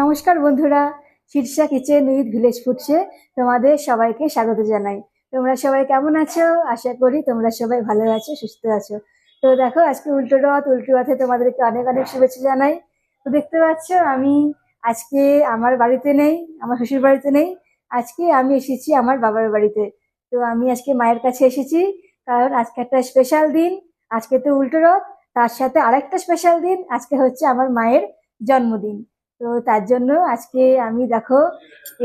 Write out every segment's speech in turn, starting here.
নমস্কার বন্ধুরা Shirsha kitchen with village ফুডসে তোমাদের সবাইকে স্বাগত জানাই। তোমরা সবাই কেমন আছো? আশা করি তোমরা সবাই ভালো আছো, সুস্থ আছো। তো দেখো, আজকে উল্টো রথ, উল্টো রথে তোমাদেরকে অনেক অনেক শুভেচ্ছা জানাই। তো দেখতে পাচ্ছ, আমি আজকে আমার বাড়িতে নেই, আমার শ্বশুর বাড়িতে নেই। আজকে আমি এসেছি আমার বাবার বাড়িতে। তো আমি আজকে মায়ের কাছে এসেছি, কারণ আজকে একটা স্পেশাল দিন, আজকে তো উল্টো রথ, তার সাথে আরেকটা স্পেশাল দিন, আজকে হচ্ছে আমার মায়ের জন্মদিন। তো তার জন্য আজকে আমি, দেখো,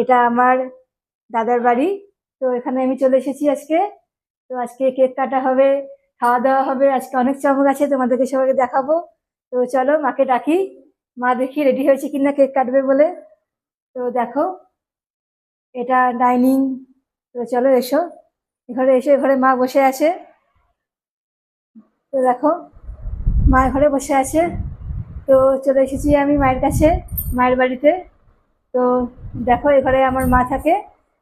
এটা আমার দাদার বাড়ি। তো এখানে আমি চলে এসেছি আজকে। তো আজকে কেক কাটা হবে, খাওয়া দাওয়া হবে। আজকে অনেক চমক আছে, তোমাদেরকে সবাইকে দেখাবো। তো চলো, মাকে ডাকি। মা দেখি রেডি হয়েছে কিনা কেক কাটবে বলে। তো দেখো, এটা ডাইনিং। তো চলো, এসো। ঘরে এসে ঘরে মা বসে আছে। তো দেখো, মা ঘরে বসে আছে। তো চলে এসেছি আমি মায়ের কাছে, মায়ের বাড়িতে। তো দেখো, এ ঘরে আমার মা থাকে।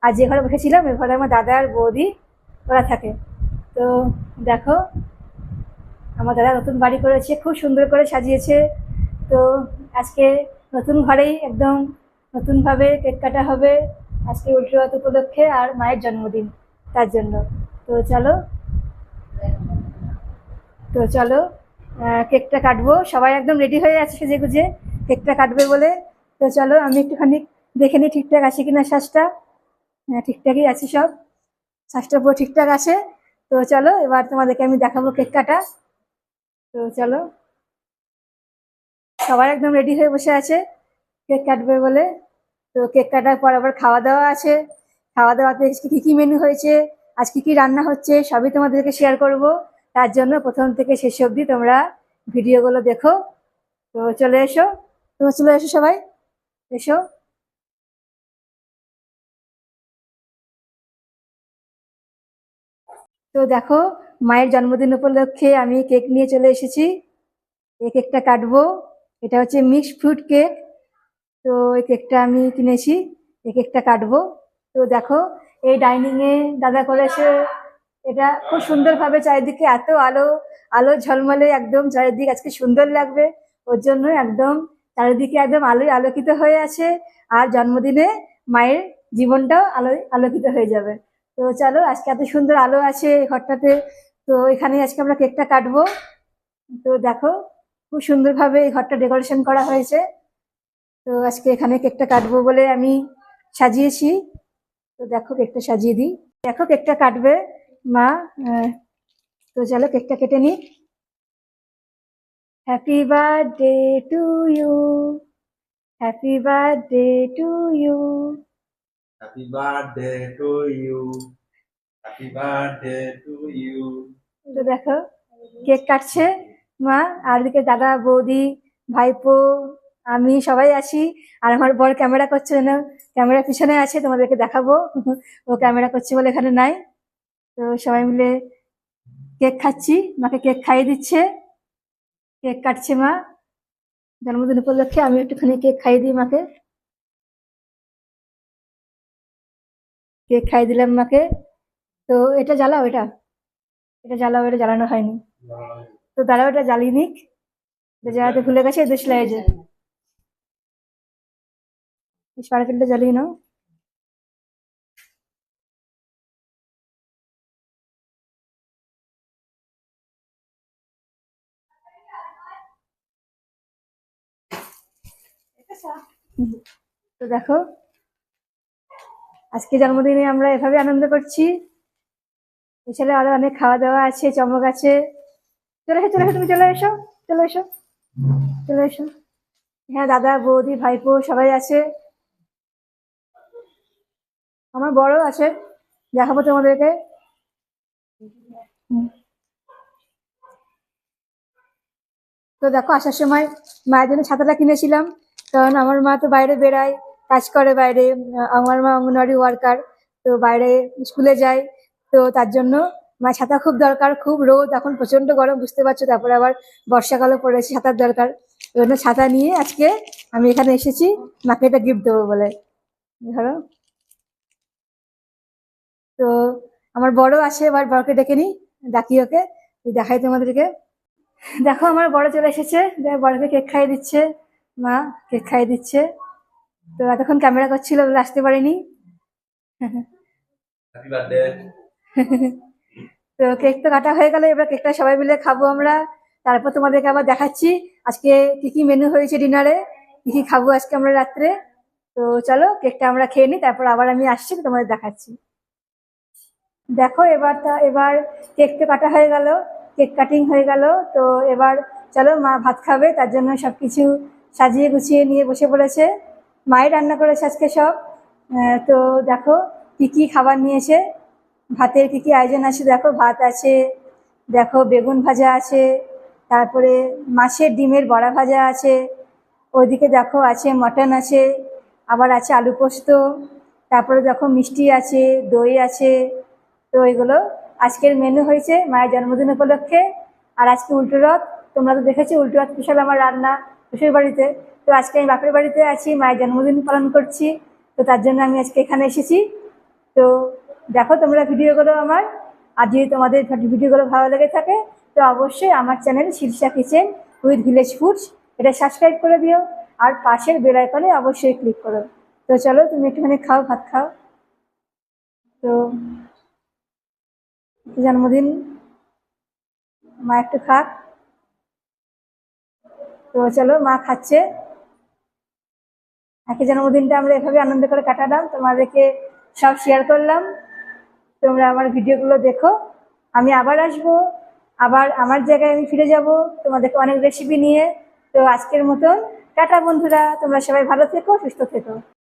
আর যে ঘরে বসেছিলাম, এ ঘরে আমার দাদা আর বৌদি, ওরা থাকে। তো দেখো, আমার দাদা নতুন বাড়ি করেছে, খুব সুন্দর করে সাজিয়েছে। তো আজকে নতুন ঘরেই একদম নতুনভাবে কেক কাটা হবে। আজকে উল্টো রথ উপলক্ষে আর মায়ের জন্মদিন, তার জন্য। তো চলো তো চলো। কেকটা কাটবো। সবাই একদম রেডি হয়ে আছে সেজে গুজে। কেকটা কাটবে বলে। তো চলো, আমি একটুখানি দেখে নিই ঠিকঠাক আছে কিনা শ্বাসটা। হ্যাঁ ঠিকঠাকই আছে সব। শ্বাসটা পুরো ঠিকঠাক আছে। তো চলো, এবার তোমাদেরকে আমি দেখাবো কেক কাটা। তো চলো। সবাই একদম রেডি হয়ে বসে আছে কেক কাটবে বলে। তো কেক কাটার পর আবার খাওয়া দাওয়া আছে। খাওয়া দাওয়াতে কী কী মেনু হয়েছে? আজকে কী রান্না হচ্ছে? সবই তোমাদেরকে শেয়ার করব। তার জন্য প্রথম থেকে শেষ অবধি তোমরা ভিডিওগুলো দেখো। তো চলে এসো। তোমরা চলে এসো সবাই। এসো। তো দেখো, মায়ের জন্মদিন উপলক্ষে আমি কেক নিয়ে চলে এসেছি। এই কেকটা কাটবো। এটা হচ্ছে মিক্সড ফ্রুট কেক। তো এই কেকটা আমি কিনেছি। এই কেকটা কাটবো। তো দেখো, এই ডাইনিংয়ে দাদা করেছে এটা খুব সুন্দরভাবে চারিদিকে এত আলো আলো ঝলমলে একদম চারিদিক আজকে সুন্দর লাগবে। ওর জন্য একদম চারিদিকে একদম আলোয় আলোকিত হয়ে আছে আর জন্মদিনে মায়ের জীবনটাও আলো আলোকিত হয়ে যাবে। তো চলো, আজকে এত সুন্দর আলো আছে এই ঘরটাতে। তো এখানে আজকে আমরা কেকটা কাটবো। তো দেখো, খুব সুন্দরভাবে এই ঘরটা ডেকোরেশন করা হয়েছে। তো আজকে এখানে কেকটা কাটবো বলে আমি সাজিয়েছি। তো দেখো, কেকটা সাজিয়ে দিই। দেখো, কেকটা কাটবে। মা তো চলো কেকটা কেটে নিই। Happy birthday to you happy birthday to you Happy birthday to you. Happy birthday to you. তো দেখো কেক কাটছে। মা আর এদিকে দাদা বৌদি ভাইপো আমি সবাই আছি। আর আমার বর ক্যামেরা করছে না ক্যামেরা পিছনে আছে তোমাদেরকে দেখাবো। ও ক্যামেরা করছে বলে এখানে নাই। তো সবাই মিলে কেক খাচ্ছি। মাকে কেক খাইয়ে দিচ্ছে। কেক কাটছে মা। জন্মদিন উপলক্ষে আমি একটুখানি কেক খাইয়ে দিই মাকে। কেক খাইয়ে দিলাম মাকে। তো এটা জ্বালাও এটা। এটা জ্বালাও, এটা জ্বালানো হয়নি। তো দাঁড়াও, এটা জ্বালিয়ে নিক। জ্বালাতে ভুলে গেছে দেশ লাগে যে জ্বালিয়ে নাও। তো দেখো, আজকে জন্মদিনে আমরা এভাবে আনন্দ করছি। এছাড়া আরও অনেক খাওয়া দাওয়া আছে, চমক আছে। চলে এসো চলে এসো, তুমি চলে এসো চলে এসো চলে এসো। হ্যাঁ দাদা, বৌদি, ভাইপো সবাই আছে। আমার বড় আছে, দেখাবো তোমাদেরকে। তো দেখো, আসার সময় মায়ের জন্য ছাতাটা কিনেছিলাম। কারণ আমার মা তো বাইরে বেড়ায়, কাজ করে বাইরে, আমার মা অঙ্গনওয়াড়ি ওয়ার্কার তো বাইরে স্কুলে যায়, তো তার জন্য মা ছাতা খুব দরকার, খুব রোদ, এখন প্রচণ্ড গরম, বুঝতে পারছ? তারপরে আবার বর্ষাকালও পড়েছে ছাতার দরকার। ওই জন্য ছাতা নিয়ে আজকে আমি এখানে এসেছি, মাকে এটা গিফট দেবো বলে। ধরো। তো আমার বড় আছে, এবার বড়কে ডেকে নি ডাকি ওকে, দেখাই তোমাদেরকে। দেখো আমার বড় চলে এসেছে বড়কে কেক খাইয়ে দিচ্ছে। মা কেক খাইয়ে দিচ্ছে। তো এতক্ষণ ক্যামেরা করছিল বলে আসতে পারিনি। তো কেক তো কাটা হয়ে গেল এবার কেকটা সবাই মিলে খাব আমরা। তারপর তোমাদেরকে আবার দেখাচ্ছি আজকে কি কি মেনু হয়েছে ডিনারে কি কি খাব আজকে আমরা রাত্রে। তো চলো কেকটা আমরা খেয়ে নিই তারপর আবার আমি আসছি তোমাদের দেখাচ্ছি। দেখো এবার তা এবার কেক তো কাটা হয়ে গেল কেক কাটিং হয়ে গেল। তো এবার চলো মা ভাত খাবে তার জন্য সব কিছু সাজিয়ে গুছিয়ে নিয়ে বসে পড়েছে। মায়ের রান্না করেছে আজকে সব। তো দেখো, কি কি খাবার নিয়েছে? ভাতের কি কি আয়োজন আছে? দেখো, ভাত আছে, দেখো, বেগুন ভাজা আছে, তারপরে মাছের ডিমের বড়া ভাজা আছে, ওইদিকে দেখো আছে মটন আছে, আবার আছে আলু পোস্ত, তারপরে দেখো মিষ্টি আছে, দই আছে, তো এগুলো আজকের মেনু হয়েছে মায়ের জন্মদিন উপলক্ষে। আর আজকে উল্টো রথ, তোমরা তো দেখেছ, উল্টো রথ স্পেশাল আমার রান্না। শ্বশুর বাড়িতে। তো আজকে আমি বাপের বাড়িতে আছি, মায়ের জন্মদিন পালন করছি। তো তার জন্য আমি আজকে এখানে এসেছি। তো দেখো তোমরা ভিডিওগুলো আমার। আর যদি তোমাদের ভিডিওগুলো ভালো লেগে থাকে, তো অবশ্যই আমার channel Shirsha kitchen with village foods, এটা সাবস্ক্রাইব করে দিও। আর পাশের বেল আইকনে অবশ্যই ক্লিক করো। তো চলো, তুমি একটুখানি খাও, ভাত খাও। তো জন্মদিন, মা একটু খাক। তো চলো, মা খাচ্ছে। একই জন্মদিনটা আমরা এভাবে আনন্দ করে কাটালাম। তোমাদেরকে সব শেয়ার করলাম। তোমরা আমার ভিডিওগুলো দেখো। আমি আবার আসব। আবার আমার জায়গায় আমি ফিরে যাব। তোমাদেরকে অনেক রেসিপি নিয়ে। তো আজকের মতন, টাটা বন্ধুরা। তোমরা সবাই ভালো থেকো, সুস্থ থেকো।